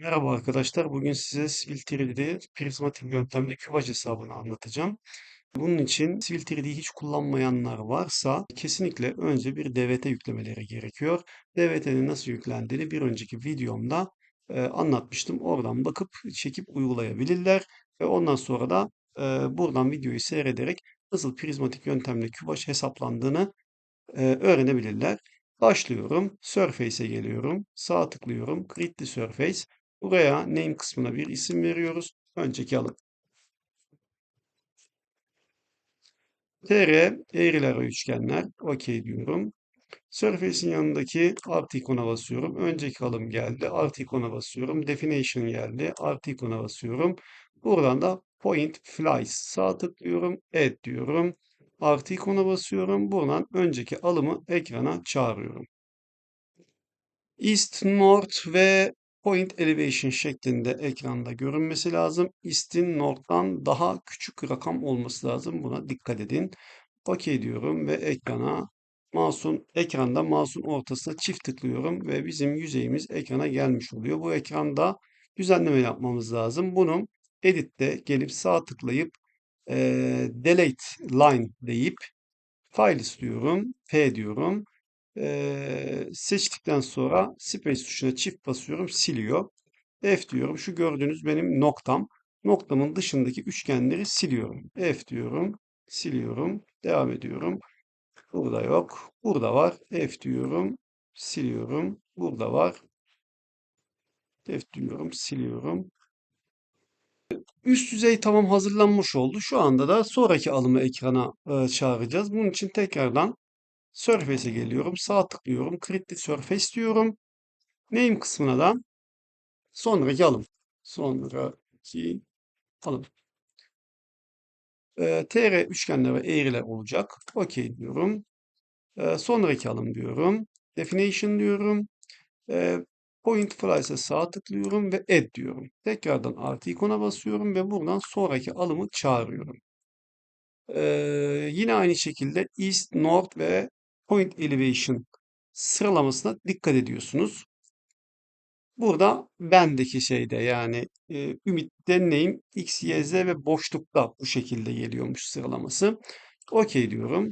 Merhaba arkadaşlar. Bugün size Civil 3D'de prizmatik yöntemle kübaj hesabını anlatacağım. Bunun için Civil 3D'yi hiç kullanmayanlar varsa kesinlikle önce bir DVT yüklemeleri gerekiyor. DVT'nin nasıl yüklendiğini bir önceki videomda e, anlatmıştım. Oradan bakıp çekip uygulayabilirler ve ondan sonra da e, buradan videoyu seyrederek nasıl prizmatik yöntemle kübaj hesaplandığını e, öğrenebilirler. Başlıyorum. Surface'e geliyorum. Sağ tıklıyorum. The Surface. Buraya name kısmına bir isim veriyoruz. Önceki alın. TR eğriler ve üçgenler. OK diyorum. Surface'in yanındaki artı ikona basıyorum. Önceki alım geldi. Artı ikona basıyorum. Definition geldi. Artı ikona basıyorum. Buradan da Point Flies. Sağ tıklıyorum. Add diyorum. Artı ikona basıyorum. Buradan önceki alımı ekrana çağırıyorum. East, North ve Point Elevation şeklinde ekranda görünmesi lazım. East'in North'tan daha küçük rakam olması lazım. Buna dikkat edin. OK diyorum ve ekrana mouse'un ekranda mouse'un ortasına çift tıklıyorum ve bizim yüzeyimiz ekrana gelmiş oluyor. Bu ekranda düzenleme yapmamız lazım. Bunu Edit'te gelip sağ tıklayıp eee, Delete Line deyip File istiyorum. P diyorum. Eee, seçtikten sonra Space tuşuna çift basıyorum. Siliyor. F diyorum. Şu gördüğünüz benim noktam. Noktamın dışındaki üçgenleri siliyorum. F diyorum. Siliyorum. Devam ediyorum. Burada yok. Burada var. F diyorum. Siliyorum. Burada var. F diyorum. Siliyorum. Üst yüzey tamam hazırlanmış oldu. Şu anda da sonraki alımı ekrana çağıracağız. Bunun için tekrardan Surface'e geliyorum. Sağ tıklıyorum. Create Surface diyorum. Name kısmına da sonraki alım. Sonraki alım. Ee, TR üçgenler ve eğriler olacak. OK diyorum. Ee, sonraki alım diyorum. Definition diyorum. Ee, Point Flies'e sağ tıklıyorum ve Add diyorum. Tekrardan artı ikona basıyorum ve buradan sonraki alımı çağırıyorum. Ee, yine aynı şekilde East, North ve Point Elevation sıralamasına dikkat ediyorsunuz. Burada bendeki şeyde yani e, Ümit deneyim X, Y, Z ve boşlukta bu şekilde geliyormuş sıralaması. OK diyorum.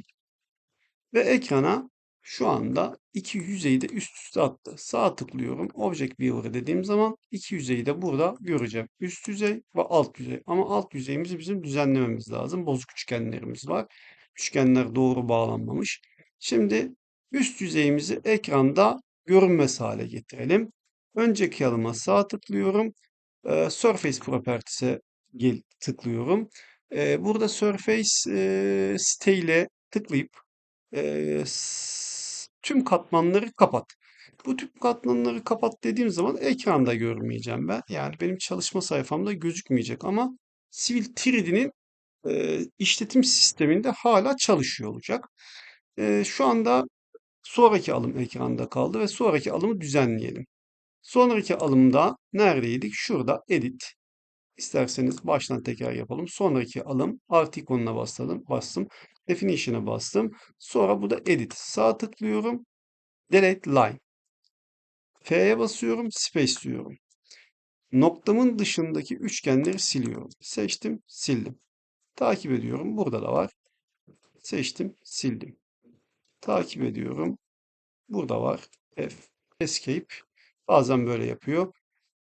Ve ekrana şu anda iki yüzeyi de üst üste attı. Sağ tıklıyorum. Object Viewer dediğim zaman iki yüzeyi de burada göreceğim. Üst yüzey ve alt yüzey. Ama alt yüzeyimizi bizim düzenlememiz lazım. Bozuk üçgenlerimiz var. Üçgenler doğru bağlanmamış. Şimdi üst yüzeyimizi ekranda görünmez hale getirelim. Önceki alıma sağ tıklıyorum. Ee, Surface Properties'e tıklıyorum. Ee, burada Surface e, siteyle tıklayıp e, tüm katmanları kapat. Bu tüm katmanları kapat dediğim zaman ekranda görmeyeceğim ben. Yani benim çalışma sayfamda gözükmeyecek ama Civil 3D'nin e, işletim sisteminde hala çalışıyor olacak. E, şu anda sonraki alım ekranda kaldı ve sonraki alımı düzenleyelim. Sonraki alımda neredeydik? Şurada edit. İsterseniz baştan tekrar yapalım. Sonraki alım artı ikonuna bastım. bastım. Definition'a bastım. Sonra bu da edit. Sağ tıklıyorum. Delete line. F'ye basıyorum. Space diyorum. Noktamın dışındaki üçgenleri siliyorum. Seçtim, sildim. Takip ediyorum. Burada da var. Seçtim, sildim. Takip ediyorum. Burada var. F. Escape. Bazen böyle yapıyor.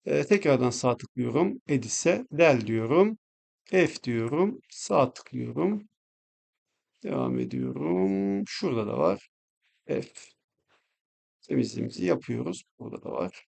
Ee, tekrardan sağ tıklıyorum. Edit'e del diyorum. F diyorum. Sağ tıklıyorum. Devam ediyorum. Şurada da var. F. Temizliğimizi yapıyoruz. Burada da var.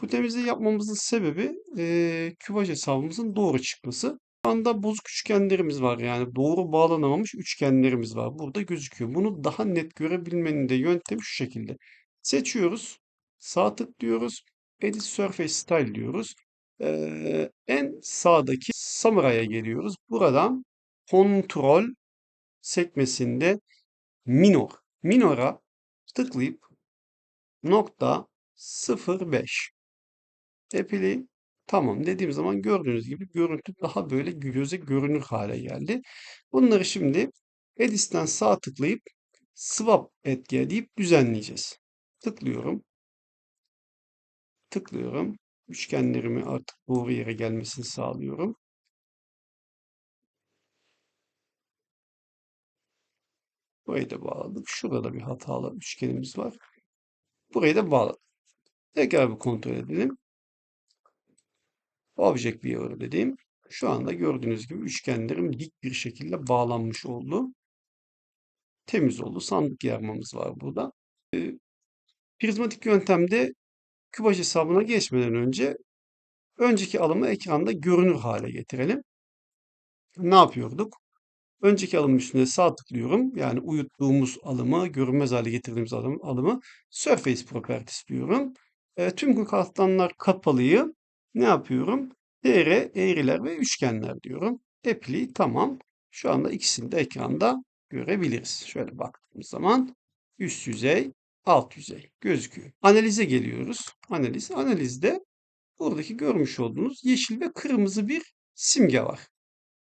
Bu temizliği yapmamızın sebebi eee küvaj hesabımızın doğru çıkması. Anda bozuk üçgenlerimiz var. Yani doğru bağlanamamış üçgenlerimiz var. Burada gözüküyor. Bunu daha net görebilmenin de yöntemi şu şekilde. Seçiyoruz. Sağ tıklıyoruz. Edit Surface Style diyoruz. Eee, en sağdaki Samurai'a geliyoruz. Buradan Kontrol sekmesinde Minor. Minor'a tıklayıp nokta 0.5 Epili tamam dediğim zaman gördüğünüz gibi görüntü daha böyle göze görünür hale geldi. Bunları şimdi Edit'ten sağ tıklayıp Swap et deyip düzenleyeceğiz. Tıklıyorum. tıklıyorum. Üçgenlerimi artık doğru yere gelmesini sağlıyorum. Burayı da bağladık. Şurada bir hatalı üçgenimiz var. Burayı da bağladık. Tekrar bir kontrol edelim. Object Viewer dediğim şu anda gördüğünüz gibi üçgenlerim dik bir şekilde bağlanmış oldu. Temiz oldu. Sandık yarmamız var burada. Ee, prizmatik yöntemde kübaj hesabına geçmeden önce önceki alımı ekranda görünür hale getirelim. Ne yapıyorduk? Önceki alımın üstüne sağ tıklıyorum. Yani uyuttuğumuz alımı, görünmez hale getirdiğimiz alım, alımı Surface Properties diyorum. E, tüm katlanlar kapalıyı ne yapıyorum? Değere, eğriler ve üçgenler diyorum. Apply tamam. Şu anda ikisini de ekranda görebiliriz. Şöyle baktığımız zaman üst yüzey, alt yüzey gözüküyor. Analize geliyoruz. Analiz. Analizde buradaki görmüş olduğunuz yeşil ve kırmızı bir simge var.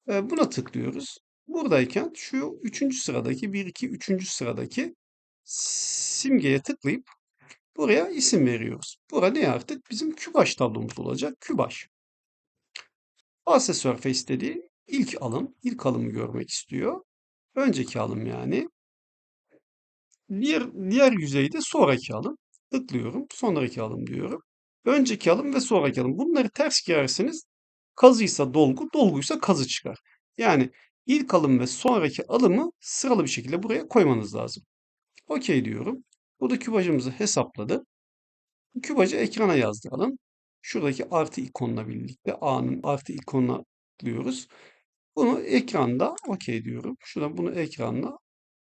E, buna tıklıyoruz. Buradayken şu üçüncü sıradaki 1, 2, üçüncü sıradaki simgeye tıklayıp buraya isim veriyoruz. Burada ne artık? Bizim kübaş tablomuz olacak. Kübaş. Base Surface dediği ilk alım. ilk alımı görmek istiyor. Önceki alım yani. Diğer, diğer yüzeyde sonraki alım. Tıklıyorum. Sonraki alım diyorum. Önceki alım ve sonraki alım. Bunları ters girerseniz kazıysa dolgu, dolguysa kazı çıkar. Yani ilk alım ve sonraki alımı sıralı bir şekilde buraya koymanız lazım. OK diyorum. Burada kübajımızı hesapladı. Kübajı ekrana yazdıralım. Şuradaki artı ikonla birlikte A'nın artı ikonuna tıklıyoruz. Bunu ekranda OK diyorum. Şurada bunu ekranda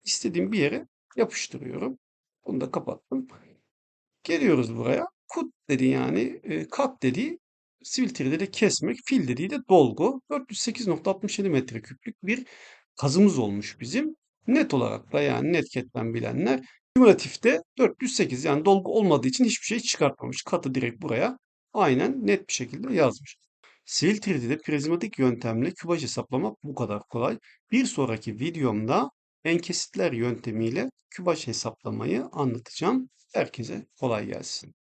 istediğim bir yere yapıştırıyorum. Bunu da kapattım. Geliyoruz buraya. Kut dedi yani e, kat dediği sivil 3D'de kesmek, fil dediği de dolgu. 408.67 metreküplük bir kazımız olmuş bizim. Net olarak da yani netketten bilenler kümülatifte 408 yani dolgu olmadığı için hiçbir şey çıkartmamış. Katı direkt buraya aynen net bir şekilde yazmış. Sivil 3D'de prizmatik yöntemle kübaj hesaplamak bu kadar kolay. Bir sonraki videomda enkesitler yöntemiyle kübaj hesaplamayı anlatacağım. Herkese kolay gelsin.